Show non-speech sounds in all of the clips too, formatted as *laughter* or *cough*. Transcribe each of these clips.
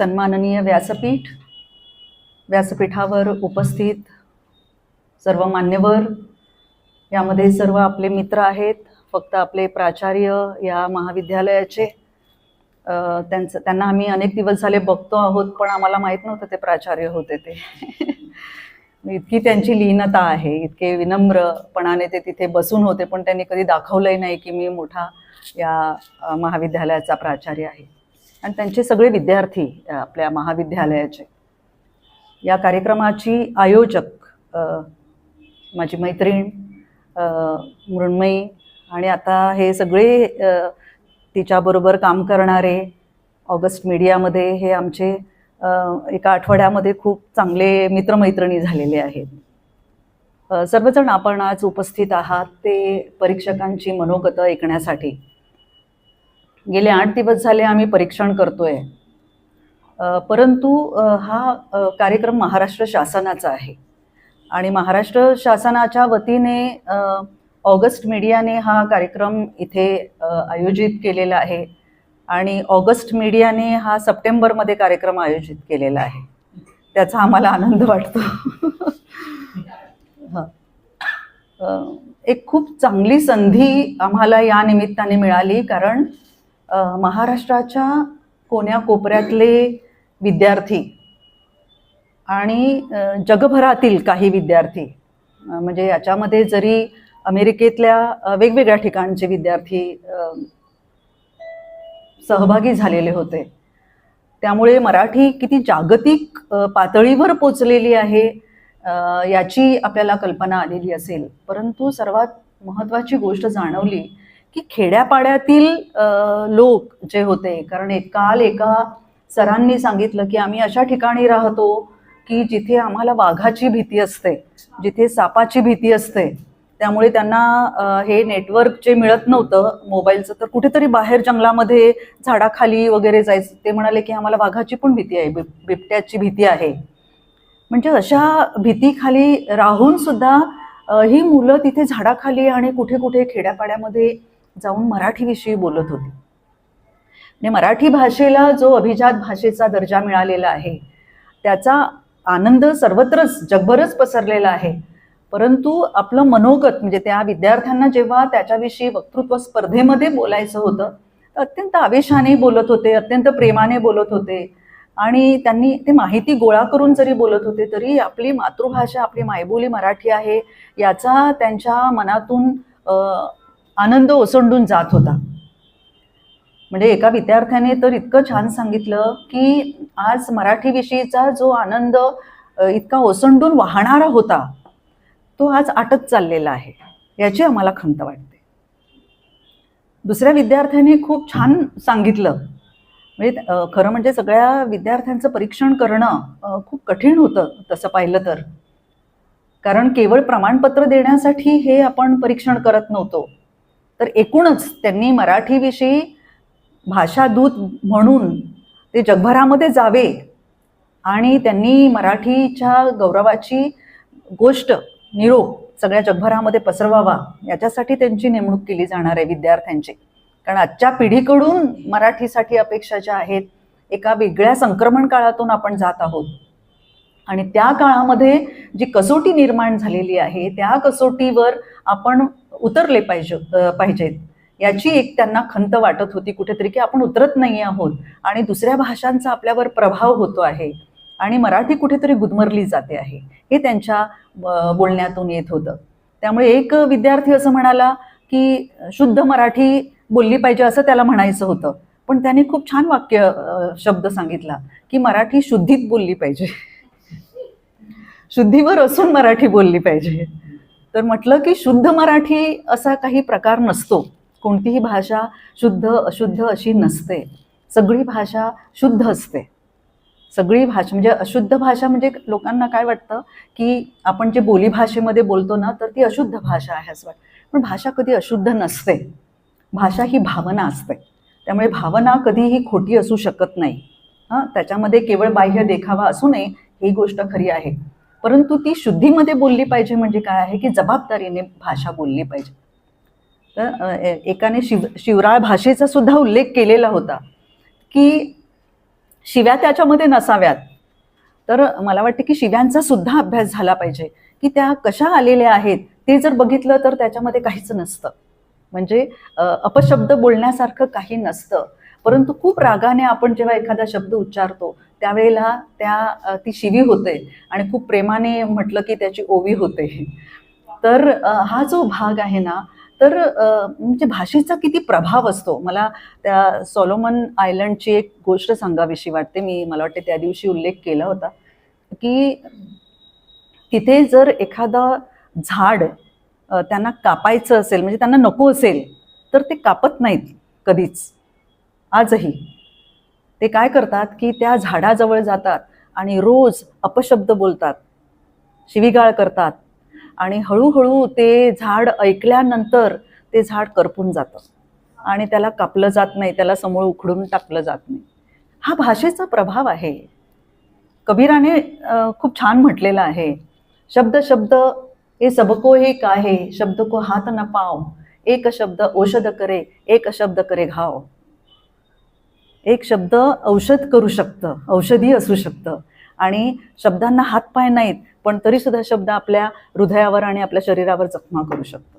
सन्माननीय व्यासपीठ व्यासपीठावर उपस्थित सर्व मान्यवर. यामध्ये सर्व आपले मित्र आहेत फक्त आपले प्राचार्य या महाविद्यालयाचे. त्यांचं त्यांना आम्ही अनेक दिवस झाले बघतो आहोत पण आम्हाला माहीत नव्हतं ते प्राचार्य होते ते. *laughs* इतकी त्यांची लीनता आहे इतके विनम्रपणाने ते तिथे बसून होते पण त्यांनी कधी दाखवलंही नाही की मी मोठा या महाविद्यालयाचा प्राचार्य आहे. आणि त्यांचे सगळे विद्यार्थी आपल्या महाविद्यालयाचे. या कार्यक्रमाची आयोजक माझी मैत्रीण मृण्मयी आणि आता हे सगळे तिच्याबरोबर काम करणारे ऑगस्ट मीडियामध्ये हे आमचे एका आठवड्यामध्ये खूप चांगले मित्रमैत्रिणी झालेले आहेत. सर्वजण आपण आज उपस्थित आहात ते परीक्षकांची मनोगतं ऐकण्यासाठी. गेले आठ दिवस झाले आम्ही परीक्षण करतोय. परंतु हा कार्यक्रम महाराष्ट्र शासनाचा आहे. आणि महाराष्ट्र शासनाच्या वतीने ऑगस्ट मीडियाने हा कार्यक्रम इथे आयोजित केलेला आहे. आणि ऑगस्ट मीडियाने हा सप्टेंबरमध्ये कार्यक्रम आयोजित केलेला आहे. त्याचा आम्हाला आनंद वाटतो. *laughs* एक खूप चांगली संधी आम्हाला या निमित्ताने मिळाली कारण महाराष्ट्राच्या कोण्या कोपऱ्यातले विद्यार्थी आणि जगभरातील काही विद्यार्थी म्हणजे याच्यामध्ये जरी अमेरिकेतल्या वेगवेगळ्या ठिकाणचे विद्यार्थी सहभागी झालेले होते त्यामुळे मराठी किती जागतिक पातळीवर पोचलेली आहे याची आपल्याला कल्पना आलेली असेल. परंतु सर्वात महत्त्वाची गोष्ट जाणवली की खेड्यापाड्यातील लोक जे होते कारण एक काल एका सरांनी सांगितलं की आम्ही अशा ठिकाणी राहतो की जिथे आम्हाला वाघाची भीती असते जिथे सापाची भीती असते. त्यामुळे त्यांना हे नेटवर्क जे मिळत नव्हतं मोबाईलचं तर कुठेतरी बाहेर जंगलामध्ये झाडाखाली वगैरे जायचं ते म्हणाले की आम्हाला वाघाची पण भीती आहे बिब बिबट्याची भीती आहे. म्हणजे अशा भीतीखाली राहून सुद्धा ही मुलं तिथे झाडाखाली आणि कुठे कुठे खेड्यापाड्यामध्ये जाऊन मराठीविषयी बोलत होती. म्हणजे मराठी भाषेला जो अभिजात भाषेचा दर्जा मिळालेला आहे त्याचा आनंद सर्वत्रच जगभरच पसरलेला आहे. परंतु आपलं मनोगत म्हणजे त्या विद्यार्थ्यांना जेव्हा त्याच्याविषयी वक्तृत्व स्पर्धेमध्ये बोलायचं होतं तर अत्यंत आवेशाने बोलत होते अत्यंत प्रेमाने बोलत होते. आणि त्यांनी ते माहिती गोळा करून जरी बोलत होते तरी आपली मातृभाषा आपली मायबोली मराठी आहे याचा त्यांच्या मनातून आनंद ओसंडून जात होता. म्हणजे एका विद्यार्थ्याने तर इतकं छान सांगितलं की आज मराठीविषयीचा जो आनंद इतका ओसंडून वाहणारा होता तो आज आटत चाललेला आहे याची आम्हाला खंत वाटते. दुसऱ्या विद्यार्थ्याने खूप छान सांगितलं. म्हणजे खरं म्हणजे सगळ्या विद्यार्थ्यांचं परीक्षण करणं खूप कठीण होतं तसं पाहिलं तर. कारण केवळ प्रमाणपत्र देण्यासाठी हे आपण परीक्षण करत नव्हतो. तर एकूणच त्यांनी मराठीविषयी भाषादूत म्हणून ते जगभरामध्ये जावे आणि त्यांनी मराठीच्या गौरवाची गोष्ट निरोप सगळ्या जगभरामध्ये पसरवावा याच्यासाठी त्यांची नेमणूक केली जाणार आहे विद्यार्थ्यांची. कारण आजच्या पिढीकडून मराठीसाठी अपेक्षा ज्या आहेत एका वेगळ्या संक्रमण काळातून आपण जात आहोत. आणि त्या काळामध्ये जी कसोटी निर्माण झालेली आहे त्या कसोटीवर आपण उतरले पाहिजे पाहिजेत. याची एक त्यांना खंत वाटत होती कुठेतरी की आपण उतरत नाही आहोत आणि दुसऱ्या भाषांचा आपल्यावर प्रभाव होतो आहे आणि मराठी कुठेतरी गुदमरली जाते आहे हे त्यांच्या बोलण्यातून येत होतं. त्यामुळे एक विद्यार्थी असं म्हणाला की शुद्ध मराठी बोलली पाहिजे असं त्याला म्हणायचं होतं. पण त्याने खूप छान वाक्य शब्द सांगितला की मराठी शुद्धीत बोलली पाहिजे. शुद्धीवर असून मराठी बोलली पाहिजे. तर म्हटलं की शुद्ध मराठी असा काही प्रकार नसतो. कोणतीही भाषा शुद्ध अशुद्ध अशी नसते. सगळी भाषा शुद्ध असते. सगळी भाषा म्हणजे अशुद्ध भाषा म्हणजे लोकांना काय वाटतं की आपण जे बोलीभाषेमध्ये बोलतो ना तर ती अशुद्ध भाषा आहे असं वाटतं. पण भाषा कधी अशुद्ध नसते. भाषा ही भावना असते. त्यामुळे भावना कधीही खोटी असू शकत नाही. हां? त्याच्यामध्ये केवळ बाह्य देखावा असू नये ही गोष्ट खरी आहे. परंतु ती शुद्धीमध्ये बोलली पाहिजे म्हणजे काय आहे की जबाबदारीने भाषा बोलली पाहिजे. तर एकाने शिव शिवराळ भाषेचा सुद्धा उल्लेख केलेला होता की शिव्या त्याच्यामध्ये नसाव्यात. तर मला वाटतं की शिव्यांचा सुद्धा अभ्यास झाला पाहिजे की त्या कशा आलेल्या आहेत ते जर बघितलं तर त्याच्यामध्ये काहीच नसतं. म्हणजे अपशब्द बोलण्यासारखं काही नसतं. परंतु खूप रागाने आपण जेव्हा एखादा शब्द उच्चारतो त्यावेळेला त्या ती शिवी होते आणि खूप प्रेमाने म्हटलं की त्याची ओवी होते. तर हा जो भाग आहे ना तर म्हणजे भाषेचा किती प्रभाव असतो. मला त्या सॉलोमन आयलंडची एक गोष्ट सांगावीशी वाटते. मी मला वाटते त्या दिवशी उल्लेख केला होता की तिथे जर एखादा झाड त्यांना कापायचं असेल म्हणजे त्यांना नको असेल तर ते कापत नाहीत कधीच. आजही ते काय करतात की त्या झाडाजवळ जातात आणि रोज अपशब्द बोलतात शिवीगाळ करतात आणि हळूहळू ते झाड ऐकल्यानंतर ते झाड करपून जातं आणि त्याला कापलं जात नाही त्याला समोर उखडून टाकलं जात नाही. हा भाषेचा प्रभाव आहे. कबीराने खूप छान म्हटलेलं आहे. शब्द शब्द हे सबको हे काहे? शब्द को हात न पाव. एक शब्द औषध करे एक शब्द करे घाव. एक शब्द औषध करू शकतं औषधी असू शकतं. आणि शब्दांना हातपाय नाहीत पण तरीसुद्धा शब्द आपल्या हृदयावर आणि आपल्या शरीरावर जखमा करू शकतो.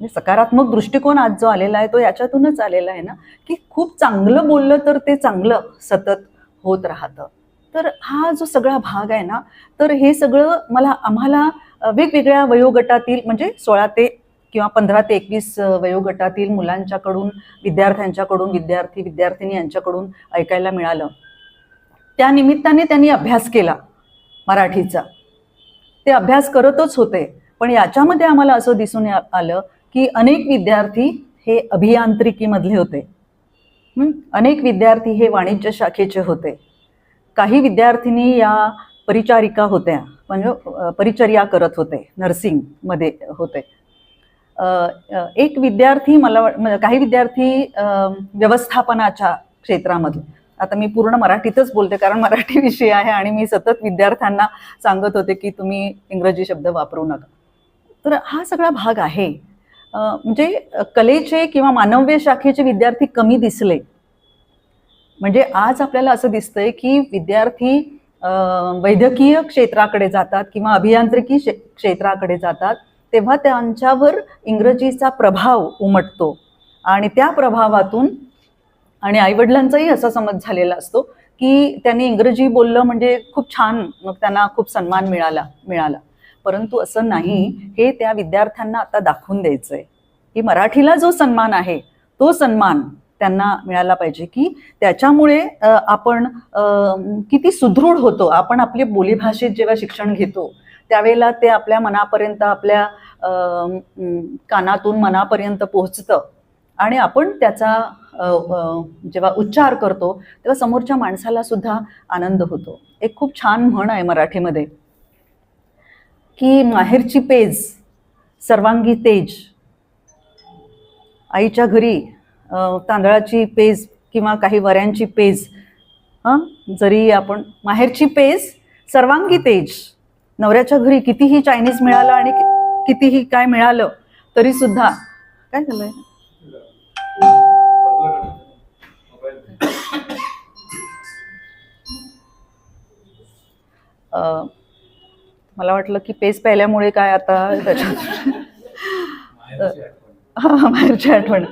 म्हणजे सकारात्मक दृष्टिकोन आज जो आलेला आहे तो याच्यातूनच आलेला आहे ना की खूप चांगलं बोललं तर ते चांगलं सतत होत राहतं. तर हा जो सगळा भाग आहे ना तर हे सगळं मला आम्हाला वेगवेगळ्या वयोगटातील म्हणजे सोळा ते किंवा पंधरा ते एकवीस वयोगटातील मुलांच्याकडून विद्यार्थ्यांच्याकडून विद्यार्थी विद्यार्थिनी यांच्याकडून ऐकायला मिळालं. त्या निमित्ताने त्यांनी अभ्यास केला मराठीचा. ते अभ्यास करतच होते. पण याच्यामध्ये आम्हाला असं दिसून आलं की अनेक विद्यार्थी हे अभियांत्रिकीमधले होते. अनेक विद्यार्थी हे वाणिज्य शाखेचे होते. काही विद्यार्थिनी या परिचारिका होत्या. म्हणजे परिचर्या करत होते नर्सिंगमध्ये होते. एक विद्यार्थी मला वाट- म्हणजे काही विद्यार्थी व्यवस्थापनाच्या क्षेत्रामध्ये. आता मी पूर्ण मराठीतच बोलते कारण मराठी *laughs* विषय आहे आणि मी सतत विद्यार्थ्यांना सांगत होते की तुम्ही इंग्रजी शब्द वापरू नका. तर हा सगळा भाग आहे. म्हणजे कलेचे किंवा मानव्य शाखेचे विद्यार्थी कमी दिसले. म्हणजे आज आपल्याला असं दिसतंय की विद्यार्थी वैद्यकीय क्षेत्राकडे जातात किंवा अभियांत्रिकी क्षे- क्षेत्राकडे जातात. तेव्हा त्यांच्यावर इंग्रजीचा प्रभाव उमटतो. आणि त्या प्रभावातून आणि आईवडिलांचाही असा समज झालेला असतो की त्यांनी इंग्रजी बोललं म्हणजे खूप छान मग त्यांना खूप सन्मान मिळाला मिळाला. परंतु असं नाही हे त्या विद्यार्थ्यांना आता दाखवून द्यायचं आहे की मराठीला जो सन्मान आहे तो सन्मान त्यांना मिळाला पाहिजे की त्याच्यामुळे आपण किती सुदृढ होतो. आपण आपली बोलीभाषेत जेव्हा शिक्षण घेतो त्यावेळेला ते आपल्या मनापर्यंत आपल्या कानातून मनापर्यंत पोहोचतं. आणि आपण त्याचा जेव्हा उच्चार करतो तेव्हा समोरच्या माणसाला सुद्धा आनंद होतो. एक खूप छान म्हण आहे मराठीमध्ये की माहेरची पेज सर्वांगी तेज. आईच्या घरी तांदळाची पेज किंवा काही वऱ्यांची पेज हां? जरी आपण माहेरची पेज सर्वांगी तेज. नवऱ्याच्या घरी कितीही चायनीज मिळालं आणि कितीही काय मिळालं तरी सुद्धा काय झालंय? अ, मला वाटलं की पेज प्यायल्यामुळे काय आता त्याच्यात हा, माहेरची आठवण.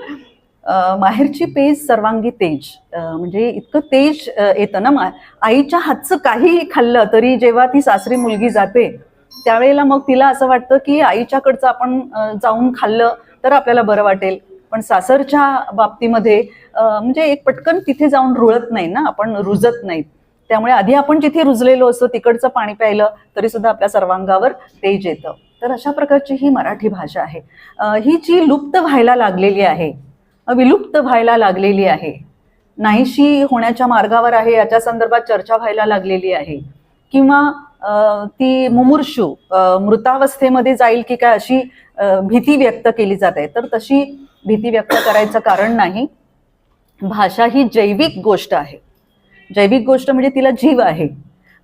माहेरची पेज सर्वांगी तेज. म्हणजे इतकं तेज येतं ना मा आईच्या हातचं काहीही खाल्लं तरी जेव्हा ती सासरी मुलगी जाते त्यावेळेला मग तिला असं वाटतं की आईच्याकडचं आपण जाऊन खाल्लं तर आपल्याला बरं वाटेल. पण सासरच्या बाबतीमध्ये म्हणजे एक पटकन तिथे जाऊन रुळत नाही ना आपण रुजत नाहीत. त्यामुळे आधी आपण जिथे रुजलेलो असतो तिकडचं पाणी प्यायलं तरी सुद्धा आपल्या सर्वांगावर तेज येतं. तर अशा प्रकारची ही मराठी भाषा आहे. ही जी लुप्त व्हायला लागलेली आहे विलुप्त व्हायला लागलेली आहे. नाहीशी होण्याच्या मार्गावर आहे याच्या संदर्भात चर्चा व्हायला लागलेली आहे. किंवा ती मुमूर्षू मृतावस्थेमध्ये जाईल की काय अशी भीती व्यक्त केली जाते तर तशी भीती व्यक्त करायचं कारण नाही. भाषा ही जैविक गोष्ट आहे. जैविक गोष्ट म्हणजे तिला जीव आहे.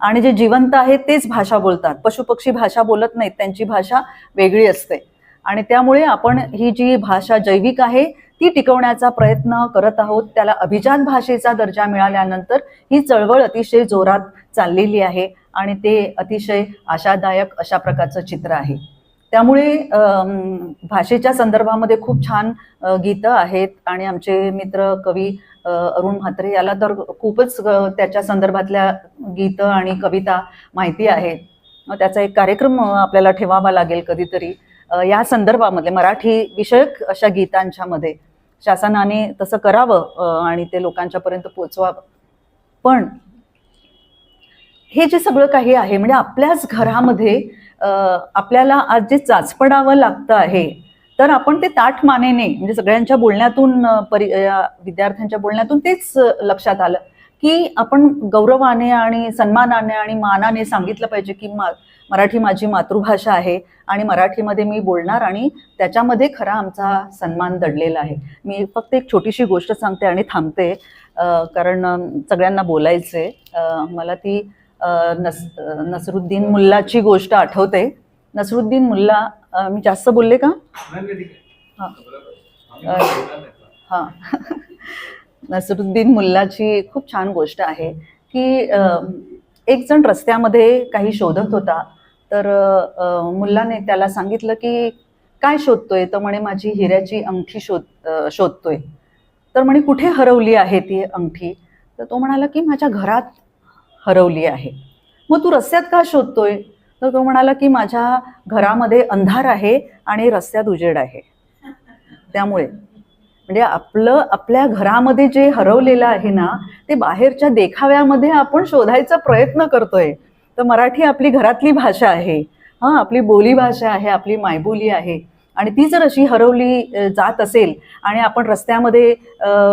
आणि जे जिवंत आहे तेच भाषा बोलतात. पशुपक्षी भाषा बोलत नाहीत. त्यांची भाषा वेगळी असते. आणि त्यामुळे आपण ही जी भाषा जैविक आहे ती टिकवण्याचा प्रयत्न करत आहोत. त्याला अभिजात भाषेचा दर्जा मिळाल्यानंतर ही चळवळ अतिशय जोरात चाललेली आहे आणि ते अतिशय आशादायक अशा प्रकारचं चित्र आहे. त्यामुळे भाषेच्या संदर्भामध्ये खूप छान गीतं आहेत आणि आमचे मित्र कवी अरुण म्हात्रे याला तर खूपच त्याच्या संदर्भातल्या गीतं आणि कविता माहिती आहेत. त्याचा एक कार्यक्रम आपल्याला ठेवावा लागेल कधीतरी. या संदर्भामध्ये मराठी विषयक अशा गीतांच्या मध्ये शासनाने तसं करावं आणि ते लोकांच्यापर्यंत पोचवावं पण हे जे सगळं काही आहे म्हणजे आपल्याच घरामध्ये आपल्याला आज जे चाचपडावं लागतं आहे तर आपण ते ताठ मानेने म्हणजे सगळ्यांच्या बोलण्यातून परि विद्यार्थ्यांच्या बोलण्यातून तेच लक्षात आलं. की आपण गौरवाने आणि सन्मानाने आणि मानाने सांगितलं पाहिजे की मा मराठी माझी मातृभाषा आहे आणि मराठीमध्ये मी बोलणार आणि त्याच्यामध्ये खरा आमचा सन्मान दडलेला आहे. मी फक्त एक छोटीशी गोष्ट सांगते आणि थांबते कारण सगळ्यांना बोलायचे मला ती नस नसरुद्दीन मुल्लाची गोष्ट आठवते. नसरुद्दीन मुल्ला मी जास्त बोलले का? हा. हां. *laughs* नसरुद्दीन मुल्लाची खूप छान गोष्ट आहे की एक जण रस्त्यामध्ये काही शोधत होता. तर मुल्लाने त्याला सांगितलं की काय शोधतोय? तर म्हणे माझी हिऱ्याची अंगठी शोध शोधतोय. तर म्हणे कुठे हरवली आहे ती अंगठी? तर तो म्हणाला की माझ्या घरात हरवली आहे. मग तू रस्त्यात का शोधतोय? तर तो म्हणाला की माझ्या घरामध्ये अंधार आहे आणि रस्त्यात उजेड आहे. त्यामुळे म्हणजे आपलं आपल्या घरामध्ये जे हरवलेलं आहे ना ते बाहेरच्या देखाव्यामध्ये आपण शोधायचा प्रयत्न करतोय. तर मराठी आपली घरातली भाषा आहे. हां आपली बोली भाषा आहे आपली मायबोली आहे. आणि ती जर अशी हरवली जात असेल आणि आपण रस्त्यामध्ये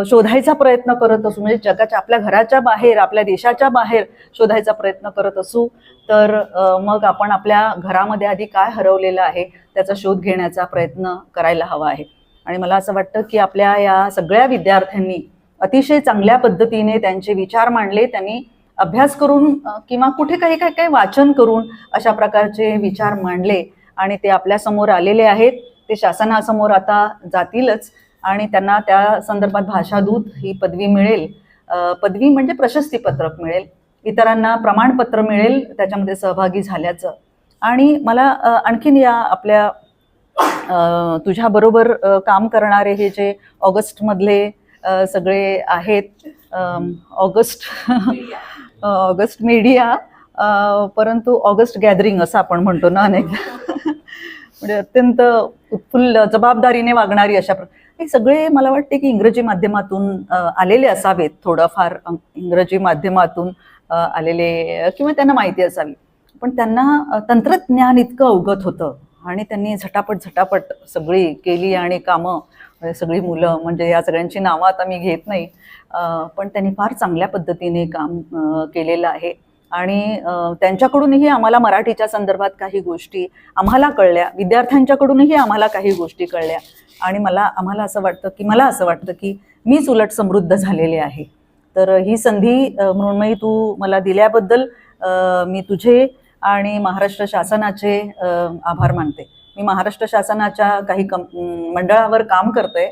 शोधायचा प्रयत्न करत असू म्हणजे जगाच्या आपल्या घराच्या बाहेर आपल्या देशाच्या बाहेर शोधायचा प्रयत्न करत असू तर मग आपण आपल्या घरामध्ये आधी काय हरवलेलं आहे त्याचा शोध घेण्याचा प्रयत्न करायला हवा आहे. आणि मला असं वाटतं की आपल्या या सगळ्या विद्यार्थ्यांनी अतिशय चांगल्या पद्धतीने त्यांचे विचार मांडले त्यांनी अभ्यास करून किंवा कुठे काही काही काही वाचन करून अशा प्रकारचे विचार मांडले आणि ते आपल्यासमोर आलेले आहेत. ते शासनासमोर आता जातीलच आणि त्यांना त्या संदर्भात भाषादूत ही पदवी मिळेल. पदवी म्हणजे प्रशस्तीपत्रक मिळेल. इतरांना प्रमाणपत्र मिळेल त्याच्यामध्ये सहभागी झाल्याचं. आणि मला आणखीन या आपल्या तुझ्याबरोबर काम करणारे हे जे ऑगस्टमधले सगळे आहेत ऑगस्ट ऑगस्ट मीडिया परंतु ऑगस्ट गॅदरिंग असं आपण म्हणतो ना अनेकदा म्हणजे अत्यंत उत्फुल्ल जबाबदारीने वागणारी अशा हे सगळे मला वाटते की इंग्रजी माध्यमातून आलेले असावेत थोडंफार इंग्रजी माध्यमातून आलेले किंवा त्यांना माहिती असावी. पण त्यांना तंत्रज्ञान इतकं अवगत होतं. आणि त्यांनी झटापट झटापट सगळी केली आणि कामं सगळी मुलं म्हणजे या सगळ्यांची नावं आता मी घेत नाही. पण त्यांनी फार चांगल्या पद्धतीने काम केलेलं आहे. आणि त्यांच्याकडूनही आम्हाला मराठीच्या संदर्भात काही गोष्टी आम्हाला कळल्या. विद्यार्थ्यांच्याकडूनही आम्हाला काही गोष्टी कळल्या. आणि मला आम्हाला असं वाटतं की मला असं वाटतं की मीच उलट समृद्ध झालेले आहे. तर ही संधी मृण्मयी तू मला दिल्याबद्दल मी तुझे आणि महाराष्ट्र शासनाचे आभार मानते. मी महाराष्ट्र शासनाच्या काही कम मंडळावर काम करते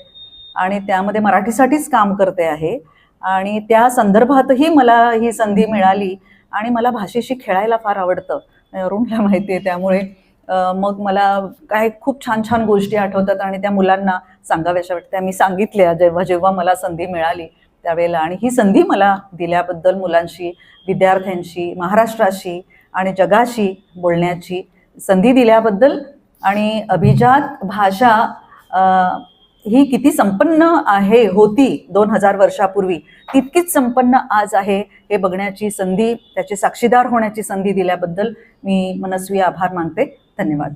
आणि त्यामध्ये मराठीसाठीच काम करते आहे. आणि त्या संदर्भातही मला ही संधी मिळाली आणि मला भाषेशी खेळायला फार आवडतं. अरुणला माहिती आहे त्यामुळे मग मला काय खूप छान छान गोष्टी आठवतात आणि त्या मुलांना सांगाव्याशा वाटत्या मी सांगितल्या जेव्हा जेव्हा मला संधी मिळाली त्यावेळेला. आणि ही संधी मला दिल्याबद्दल मुलांशी विद्यार्थ्यांशी महाराष्ट्राशी आणि जगाशी बोलण्याची संधी दिल्याबद्दल आणि अभिजात भाषा ही किती संपन्न आहे होती दोन हजार वर्षापूर्वी तितकीच संपन्न आज आहे हे बघण्याची संधी त्याचे साक्षीदार होण्याची संधी दिल्याबद्दल मी मनस्वी आभार मानते. धन्यवाद.